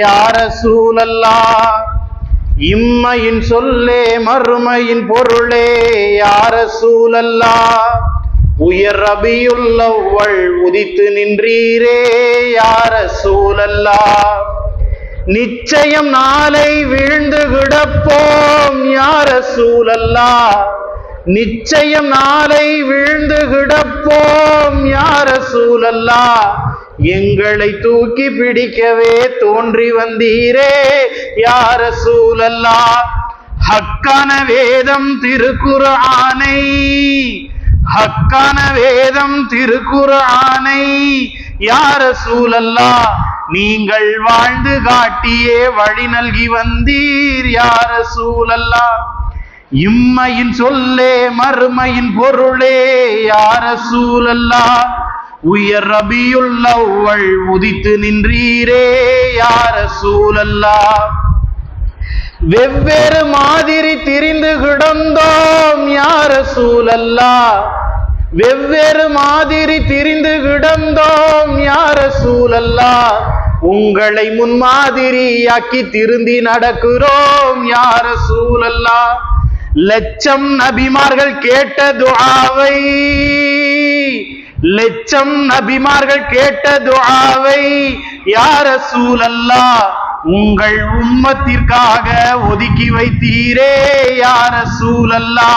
யார சூழல்லா? இம்மையின் சொல்லே மறுமையின் பொருளே யார சூழல்லா? உயர் ரபியுள்ளவள் உதித்து நின்றீரே யார சூழல்லா? நிச்சயம் நாளை விழுந்து கிடப்போம் யார சூழல்லா? நிச்சயம் நாளை விழுந்து கிடப்போம் யார சூழல்லா? எங்களை தூக்கி பிடிக்கவே தோன்றி வந்தீரே யார சூழல்லா? ஹக்கான வேதம் திருக்குறானை ஹக்கான வேதம் திருக்குறானை யார சூழல்லா? நீங்கள் வாழ்ந்து காட்டியே வழி நல்கி வந்தீர் யார சூழல்லா? இம்மையின் சொல்லே மறுமையின் பொருளே யார சூழல்லா? உயர் ரபியுள்ளவள் உதித்து நின்றீரே யார சூழல்லா வெவ்வேறு மாதிரி திரிந்து கிடந்தோம் யார சூழல்லா வெவ்வேறு மாதிரி திரிந்து கிடந்தோம் யார சூழல்லா உங்களை முன்மாதிரியாக்கி திருந்தி நடக்கிறோம் யார சூழல்லா லட்சம் நபிமார்கள் கேட்ட துஆவை லட்சம் நபிமார்கள் கேட்ட துஆவை யார சூழல்லா உங்கள் உம்மத்திற்காக ஒதுக்கி வைத்தீரே யார சூழல்லா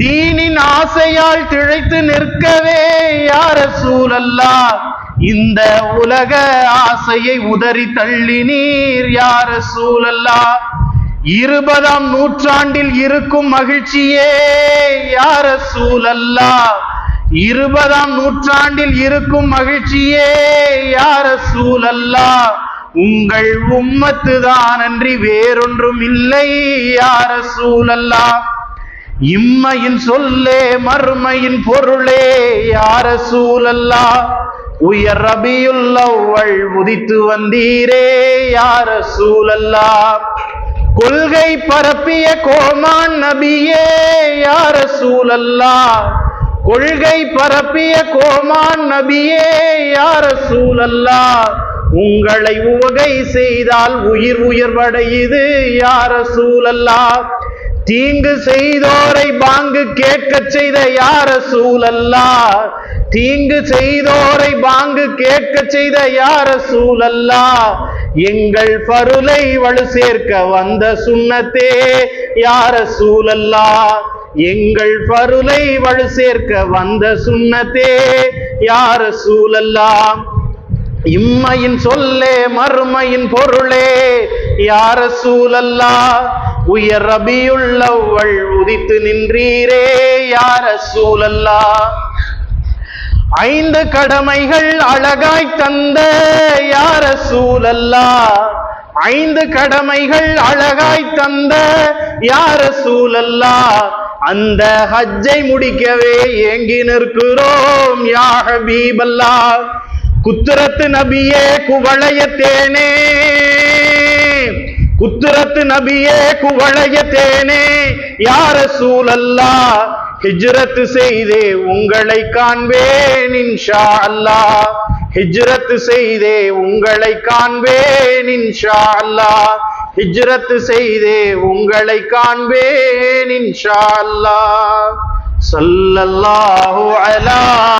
தீனின் ஆசையால் திழைத்து நிற்கவே யார சூழல்லா இந்த உலக ஆசையை உதறி தள்ளி நீர் யார சூழல்லா இருபதாம் நூற்றாண்டில் இருக்கும் மகிழ்ச்சியே யார சூழல்லா இருபதாம் நூற்றாண்டில் இருக்கும் மகிழ்ச்சியே யார சூழல்லா உங்கள் உம்மத்து தான் அன்றி வேறொன்றும் இல்லை யார சூழல்லா இம்மையின் சொல்லே மறுமையின் பொருளே யார சூழல்லா உயர் ரபியுள்ளவள் உதித்து வந்தீரே யார சூழல்லா கொள்கை பரப்பிய கோமான் நபியே யார சூழல்லா கொள்கை பரப்பிய கோமான் நபியே யார சூழல்லா உங்களை உவகை செய்தால் உயிர் உயர்வடையுது யார சூழல்லா தீங்கு செய்தோரை பாங்கு கேட்க செய்த யார சூழல்லா தீங்கு செய்தோரை பாங்கு கேட்க செய்த யார சூழல்லா எங்கள் பருளை வலு சேர்க்க வந்த சுண்ணத்தே யார சூழல்லா எங்கள் பருளை வலு சேர்க்க வந்த சுண்ணத்தே யார சூழல்லா இம்மையின் சொல்லே மறுமையின் பொருளே யார சூழல்லா? உயர் ரபியுள்ளவள் உதித்து நின்றீரே யார சூழல்லா? ஐந்து கடமைகள் அழகாய் தந்த யார சூழல்லா? ஐந்து கடமைகள் அழகாய் தந்த யார சூழல்லா? அந்த ஹஜ்ஜை முடிக்கவே ஏங்கி நிற்கிறோம் யா ஹபீபல்லா. குத்துரத்து நபியே குவளையத்தேனே குத்துரத்து நபியே குவளையத்தேனே யார சூழல்லா? ஹிஜ்ரத் செய்தே உங்களை காண்பேன் இன்ஷா அல்லாஹ். ஹிஜ்ரத் செய்தே உங்களை காண்பேன் இன்ஷா அல்லாஹ் ஹிஜ்ரத் செய்தே உங்களை காண்பேன் இன்ஷா அல்லாஹ் ஸல்லல்லாஹு அலா